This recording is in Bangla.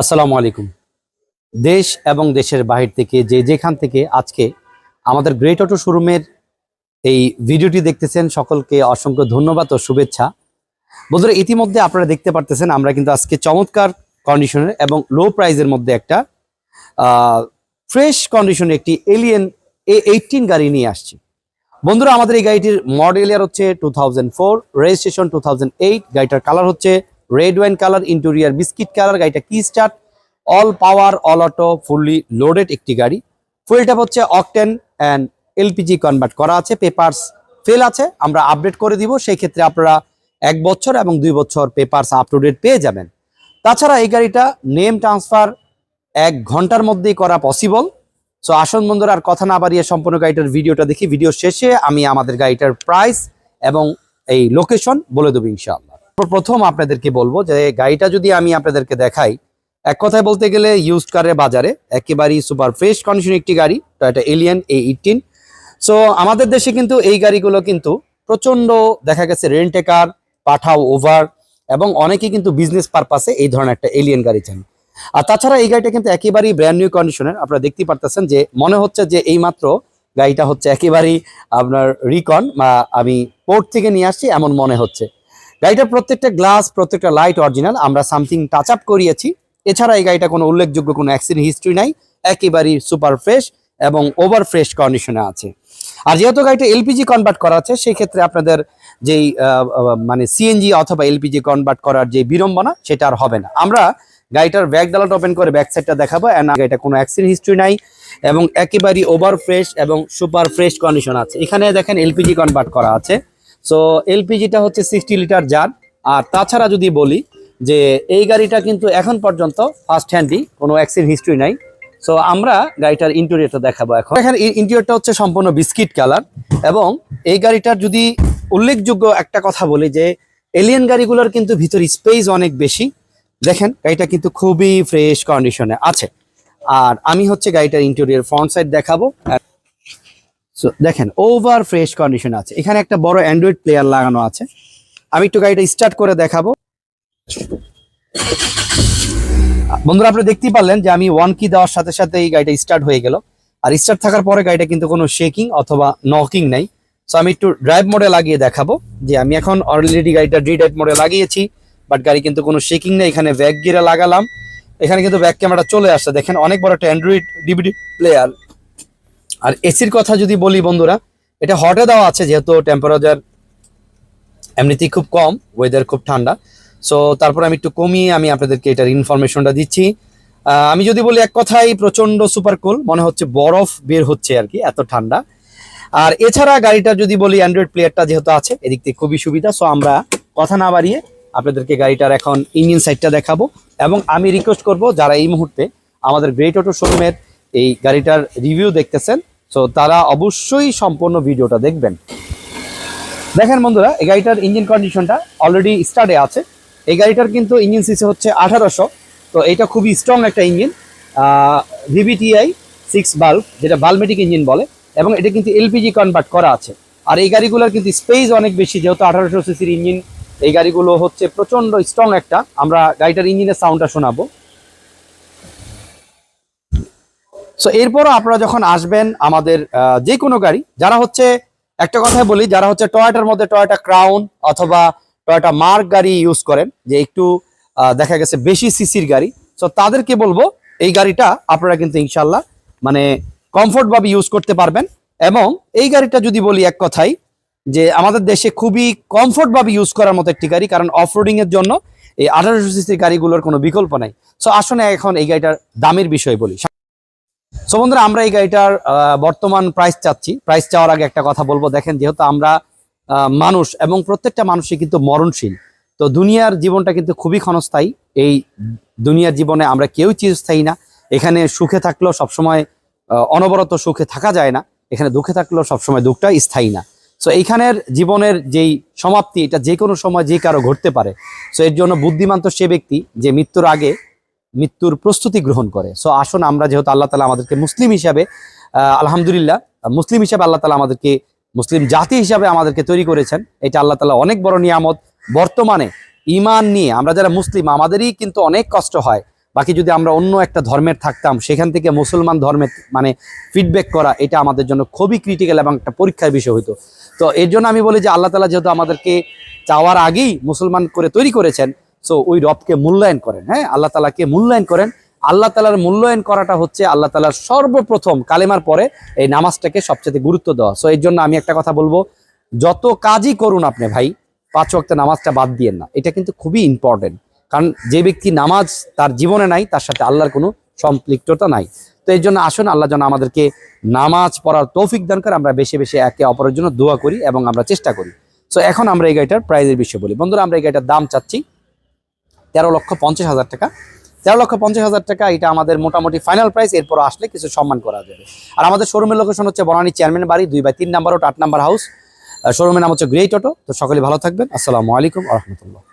আসসালামু আলাইকুম। দেশ এবং দেশের বাহির থেকে যে যেখান থেকে আজকে আমাদের গ্রেট অটো শোরুমের এই ভিডিওটি দেখতেছেন, সকলকে অসংখ্য ধন্যবাদ ও শুভেচ্ছা। বন্ধুরা, ইতিমধ্যে আপনারা দেখতে পারতেছেন, আমরা কিন্তু আজকে চমৎকার কন্ডিশনের এবং লো প্রাইজের মধ্যে একটা ফ্রেশ কন্ডিশনে একটি এলিয়েন এ এইটিন গাড়ি নিয়ে আসছি। বন্ধুরা, আমাদের এই গাড়িটির মডেল ইয়ার হচ্ছে two thousand four registration two thousand eight গাড়িটার কালার হচ্ছে red wine colour interior biscuit colour গাড়িটা key start all power all auto fully loaded একটি গাড়ি। ফুয়েলটা হচ্ছে অকটেন অ্যান্ড এলপিজি কনভার্ট করা আছে পেপারস ফেল আছে, আমরা আপডেট করে দিব, সেই ক্ষেত্রে আপনারা এক বছর এবং দুই বছর পেপারস আপ টু ডেট পেয়ে যাবেন। তাছাড়া এই গাড়িটা নেম ট্রান্সফার এক ঘণ্টার মধ্যেই করা পসিবল সো আসন বন্ধুরা, আর কথা না বাড়িয়ে সম্পূর্ণ গাড়িটার ভিডিওটা দেখি। ভিডিও শেষে আমি আমাদের গাড়িটার প্রাইস এবং এই লোকেশন বলে দেবো ইনশাআল্লাহ। প্রথম আপনাদেরকে বলব যে গাড়িটা যদি আমি আপনাদেরকে দেখাই, এক কথায় বলতে গেলে ইউজড কারের বাজারে একেবারেই সুপার ফ্রেশ কন্ডিশন একটি গাড়ি Toyota Allion A eighteen so আমাদের দেশে কিন্তু এই গাড়িগুলো কিন্তু প্রচণ্ড দেখা গেছে রেন্টে কার, পাঠাও ওভার এবং অনেকেই কিন্তু বিজনেস পারপাসে এই ধরনের একটা এলিয়ান গাড়ি চান। আর তাছাড়া এই গাড়িটা কিন্তু একেবারেই ব্র্যান্ড নিউ কন্ডিশনের আপনারা দেখতে পারতেছেন যে মনে হচ্ছে যে এইমাত্র গাড়িটা হচ্ছে একেবারেই আপনার রিকন বা আমি পোর্ট থেকে নিয়ে আসছি এমন মনে হচ্ছে। গাড়িটার প্রত্যেকটা গ্লাস প্রত্যেকটা লাইট অরিজিনাল আমরা সামথিং টাচ আপ করিয়েছি। এছাড়া এই গাড়িটা কোনো উল্লেখযোগ্য কোনো অ্যাক্সিডেন্ট হিস্ট্রি নাই, একেবারেই সুপার ফ্রেশ এবং ওভার ফ্রেশ কন্ডিশনে আছে। আর যেহেতু গাড়িটা এলপিজি কনভার্ট করা আছে সেই ক্ষেত্রে আপনাদের যেই মানে সিএনজি অথবা এলপিজি কনভার্ট করার যে বিড়ম্বনা, সেটা আর হবে না। আমরা গাড়িটার ব্যাক ডালাটা ওপেন করে ব্যাক সাইডটা দেখাবো অ্যান্ড গাড়িটা কোনো অ্যাক্সিডেন্ট হিস্ট্রি নাই এবং একেবারেই ওভার ফ্রেশ এবং সুপার ফ্রেশ কন্ডিশন আছে। এখানে দেখেন এলপিজি কনভার্ট করা আছে। সো এলপিজিটা হচ্ছে সিক্সটি লিটার জার আর তাছাড়া যদি বলি যে এই গাড়িটা কিন্তু এখন পর্যন্ত ফার্স্ট হ্যান্ডই কোনো অ্যাক্সিডেন্ট হিস্ট্রি নাই। সো আমরা গাড়িটার ইন্টেরিয়রটা দেখাবো এখন। এখানে ইন্টেরিয়রটা হচ্ছে সম্পূর্ণ বিস্কিট কালার এবং এই গাড়িটার যদি উল্লেখযোগ্য একটা কথা বলি যে এলিয়ান গাড়িগুলোর কিন্তু ভিতর স্পেস অনেক বেশি। দেখেন, গাড়িটা কিন্তু খুবই ফ্রেশ কন্ডিশনে আছে। আর আমি হচ্ছে গাড়িটার ইন্টেরিয়র ফ্রন্ট সাইড দেখাবো। So, দেখেন ওভার ফ্রেশ কন্ডিশন আছে। এখানে একটা বড় অ্যান্ড্রয়েড প্লেয়ার লাগানো আছে। আমি একটু গাড়িটা স্টার্ট করে দেখাবো। বন্ধুরা আপনি দেখতেই পারলেন যে আমি ওয়ান কি দেওয়ার সাথে সাথে এই গাড়িটা স্টার্ট হয়ে গেল। আর স্টার্ট থাকার পরে গাড়িটা কিন্তু কোনো শেকিং অথবা নকিং নাই। সো আমি একটু ড্রাইভ মোডে লাগিয়ে দেখাবো যে আমি এখন অলরেডি গাড়িটা ডি ড্রাইভ মোডে লাগিয়েছি বাট গাড়ি কিন্তু কোনো শেকিং নেই। এখানে ব্যাক গিয়ারে লাগালাম। এখানে কিন্তু ব্যাক ক্যামেরা চলে আসছে। দেখেন অনেক বড় একটা অ্যান্ড্রয়েড ডিভিডি প্লেয়ার আর এসির কথা যদি বলি বন্ধুরা, এটা হটে দেওয়া আছে যেহেতু টেম্পারেচার এমনিতেই খুব কম ওয়েদার খুব ঠান্ডা। সো তারপর আমি একটু কমিয়ে আমি আপনাদেরকে এটার ইনফরমেশনটা দিচ্ছি। আমি যদি বলি এক কথাই প্রচণ্ড সুপার কুল মনে হচ্ছে বরফ বের হচ্ছে আর কি, এত ঠান্ডা। আর এছাড়া গাড়িটা যদি বলি অ্যান্ড্রয়েড প্লেয়ারটা যেহেতু আছে, এদিক থেকে খুবই সুবিধা। সো আমরা কথা না বাড়িয়ে আপনাদেরকে গাড়িটার এখন ইঞ্জিন সাইডটা দেখাবো। এবং আমি রিকোয়েস্ট করব, যারা এই মুহূর্তে আমাদের গ্রেট অটো শোরুমের এই গাড়িটার রিভিউ দেখতেছেন সো তারা অবশ্যই সম্পূর্ণ ভিডিওটা দেখবেন। দেখেন বন্ধুরা, এই গাড়িটার ইঞ্জিন কন্ডিশনটা অলরেডি স্টার্টে আছে। এই গাড়িটার কিন্তু ইঞ্জিন সিসি হচ্ছে আঠারোশো। তো এটা খুবই স্ট্রং একটা ইঞ্জিন ভিভিটিআই সিক্স বাল্ব যেটা বালমেটিক ইঞ্জিন বলে, এবং এটা কিন্তু এলপিজি কনভার্ট করা আছে। আর এই গাড়িগুলোর কিন্তু স্পেস অনেক বেশি, যেহেতু আঠারোশো সিসির ইঞ্জিন এই গাড়িগুলো হচ্ছে প্রচণ্ড স্ট্রং একটা। আমরা গাড়িটার ইঞ্জিনের সাউন্ডটা শোনাবো। সো এরপরও আপনারা যখন আসবেন আমাদের যে কোনো গাড়ি, যারা হচ্ছে, একটা কথাই বলি, যারা হচ্ছে টয়োটার মধ্যে টয়োটা ক্রাউন অথবা টয়োটা মার্ক গাড়ি ইউজ করেন, যে একটু দেখা গেছে বেশি সিসির গাড়ি সো তাদেরকে বলব, এই গাড়িটা আপনারা কিন্তু ইনশাল্লাহ মানে কমফোর্ট ভাবে ইউজ করতে পারবেন। এবং এই গাড়িটা যদি বলি এক কথাই, যে আমাদের দেশে খুবই কমফোর্ট ভাবে ইউজ করার মতো একটি গাড়ি, কারণ অফরোডিং এর জন্য এই আঠারোশো সিসির গাড়িগুলোর কোনো বিকল্প নাই। সো আসলে এখন এই গাড়িটার দামের বিষয় বলি। সো বন্ধুরা, আমরা এই গাড়িটার বর্তমান প্রাইস চাচ্ছি। প্রাইস চাওয়ার আগে একটা কথা বলব। দেখেন, যেহেতু আমরা মানুষ এবং প্রত্যেকটা মানুষই কিন্তু মরণশীল, তো দুনিয়ার জীবনটা কিন্তু খুবই ক্ষণস্থায়ী। এই দুনিয়ার জীবনে আমরা কেউ চিরস্থায়ী না। এখানে সুখে থাকলেও সবসময় অনবরত সুখে থাকা যায় না। এখানে দুঃখে থাকলেও সবসময় দুঃখটা স্থায়ী না। সো এইখানের জীবনের যেই সমাপ্তি, এটা যে কোনো সময় যে কারও ঘটতে পারে। সো এর জন্য বুদ্ধিমান তো সে ব্যক্তি যে মৃত্যুর আগে মৃত্যুর প্রস্তুতি গ্রহণ করে। সো আসুন আমরা যেহেতু আল্লাহ তালা আমাদেরকে মুসলিম হিসাবে আলহামদুলিল্লাহ, মুসলিম হিসাবে আল্লাহ তালা আমাদেরকে, মুসলিম জাতি হিসাবে আমাদেরকে তৈরি করেছেন। এটা আল্লাহ তালা অনেক বড় নিয়ামত। বর্তমানে ইমান নিয়ে আমরা যারা মুসলিম, আমাদেরই কিন্তু অনেক কষ্ট হয়। বাকি যদি আমরা অন্য একটা ধর্মের থাকতাম, সেখান থেকে মুসলমান ধর্মের মানে ফিডব্যাক করা, এটা আমাদের জন্য খুবই ক্রিটিক্যাল এবং একটা পরীক্ষার বিষয় হতো তো এর জন্য আমি বলি যে আল্লাহ তালা যেহেতু আমাদেরকে চাওয়ার আগেই মুসলমান করে তৈরি করেছেন সো ওই রবকে মূল্যায়ন করেন হ্যাঁ? আল্লাহ তালাকে মূল্যায়ন করেন। আল্লাহ তালার মূল্যায়ন করাটা হচ্ছে আল্লাহ তালার সর্বপ্রথম কালেমার পরে এই নামাজটাকে সবচেয়ে গুরুত্ব দেওয়া। সো এর জন্য আমি একটা কথা বলব, যত কাজই করুন আপনি ভাই, পাঁচ ওয়াক্ত নামাজটা বাদ দিয়েন না। এটা কিন্তু খুবই ইম্পর্টেন্ট কারণ যে ব্যক্তি নামাজ তার জীবনে নাই, তার সাথে আল্লাহর কোনো সম্পৃক্ততা নাই। তো এর জন্য আসুন, আল্লাহ যেন আমাদেরকে নামাজ পড়ার তৌফিক দান করে, আমরা বেশি বেশি একে অপরের জন্য দোয়া করি এবং আমরা চেষ্টা করি। সো এখন আমরা এই গাড়িটার প্রাইজের বিষয়ে বলি। বন্ধুরা, আমরা এই গাড়িটার দাম চাচ্ছি তেরো লক্ষ পঞ্চাশ হাজার টাকা। তেরো লক্ষ পঞ্চাশ হাজার টাকা, এটা আমাদের মোটামুটি ফাইনাল প্রাইস এরপর আসলে কিছু সম্মান করা যাবে। আর আমাদের শোরুমের লোকেশন হচ্ছে বনানী চেয়ারম্যান বাড়ি, দুই বাই তিন নাম্বার ওটা আট নাম্বার হাউস শোরুমের নাম হচ্ছে গ্রেট অটো তো সকলে ভালো থাকবেন। আসসালামু আলাইকুম রহমতুল্লাহ।